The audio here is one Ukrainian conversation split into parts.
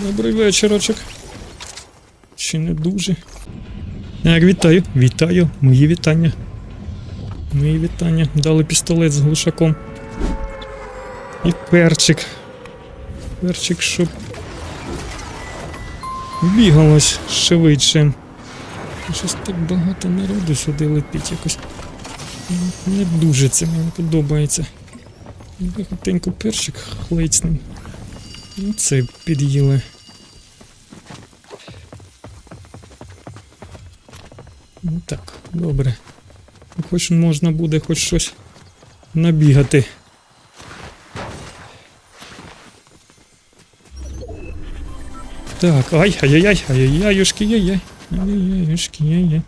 Добрий вечорочок. Чи не дуже? Так, вітаю, вітаю, мої вітання. Мої вітання. Дали пістолет з глушаком. І перчик. Перчик, щоб бігалось швидше. Щось так багато народу сюди летить якось. Не дуже це мені подобається. Хотенько перчик хлицнув. Ну, це під'їли. Ну так, добре. Хоч можна буде хоч щось набігати. Так, ай, ай-яй-яй, ай-яй-яюшки, яй-яй. Ай-яй-яюшки, яй-яй.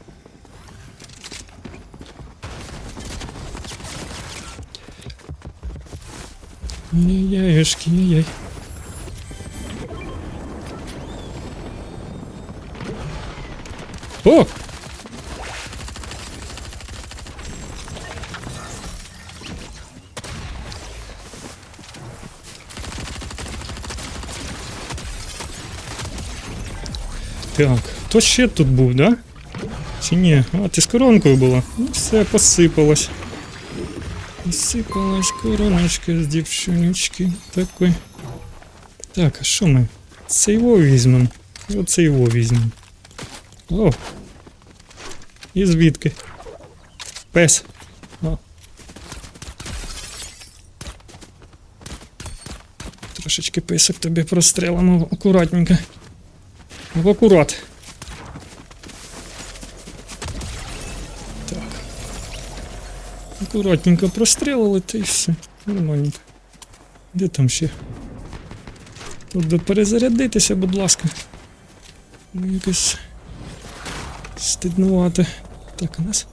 Ай-яй-яюшки, яй-яй. О! Так, то ще тут був, да? Чи ні? А, ти з коронкою була? Ну все, посипалось. Посипалась короночка з дівчиночки. Такой. Так, а що ми? Це його візьмемо. Оце його візьмемо. О! І звідки? Пес. О. Трошечки писок тобі прострелимо акуратненько. В акурат. Так. Акуратненько прострелили, та й все. Нормальненько. Де там ще? Тут перезарядитися, будь ласка. Ну, якось стиднувати. Так, у нас.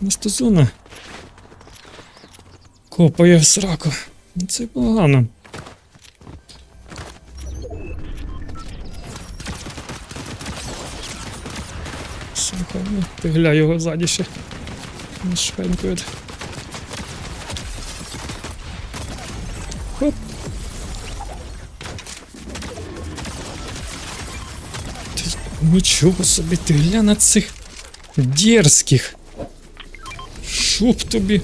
У нас тут зона. Копає в сраку. Ну, Це погано. Ну, ти гля його ззаді ще. Не швенькують. Хоп. Ти нічого собі, ти гля на цих дерзких. Щоб тобі.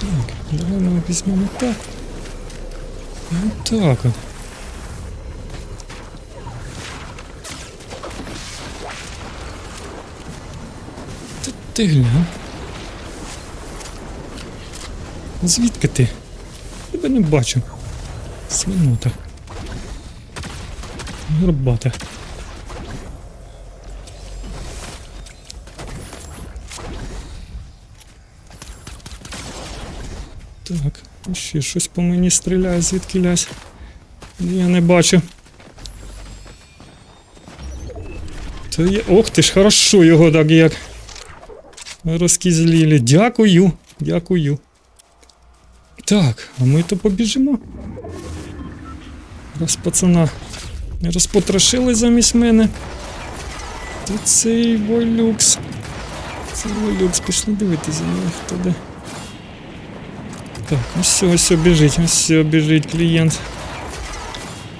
Так, давай ми візьмемо так. І так от. Ти гля. Звідки ти? Тебе не бачу. Свинота. Горбата. Так, ще щось по мені стріляє, звідки лясь. Я не бачу. Та є... Ох ти ж, хорошо його так як. Розкізлілі. Дякую. Дякую. Так, а ми то побіжимо. Раз пацана розпотрошили замість мене. То цей волюкс. Цей волюкс, пішли дивитися ним, хто де. Так, ось ось біжить, ось біжить клієнт.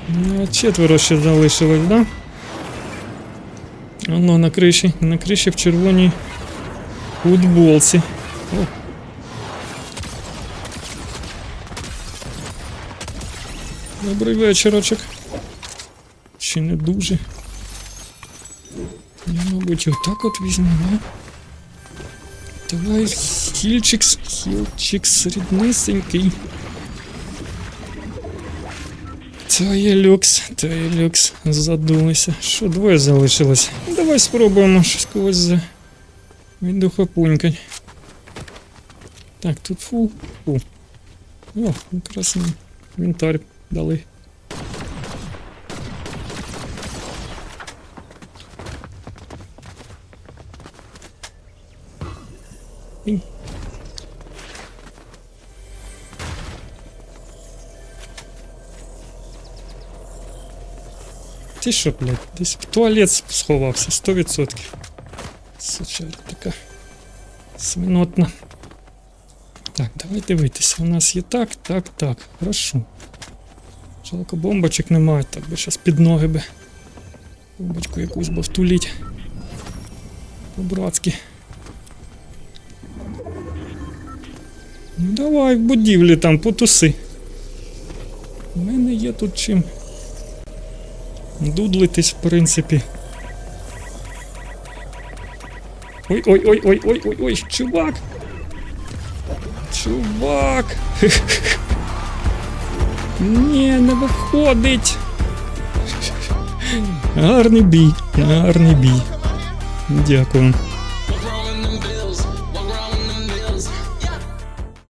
Ну, четверо ще залишилось, да? Воно на криші, на криші в червоній футболці. Добрий вечорочок. Чи не дуже? Я, мабуть, отак от візьму, да? Давай хільчикс, хільчикс ріднисенький. То є люкс, то є люкс. Задулися. Що, двоє залишилось? Давай спробуємо щось когось за... віддухопунькать. Так, тут фул. Фу. О, якраз нам інвентар дали. Ій. Ти що, блядь, десь в туалет сховався, 100%. Сучара така свинотна. Так, давай дивитися. У нас є так, так, так. Хорошо. Жалко, бомбочок немає, так би щас під ноги би. Бомбочку якусь би втуліть. По-братськи. Ну давай в будівлі там потуси. У мене є тут чим. Дудлитись, в принципі. Ой, ой, ой, ой, ой, ой, ой, чувак! Чувак! Ні, не виходить. Гарний бій, гарний бій. Дякую.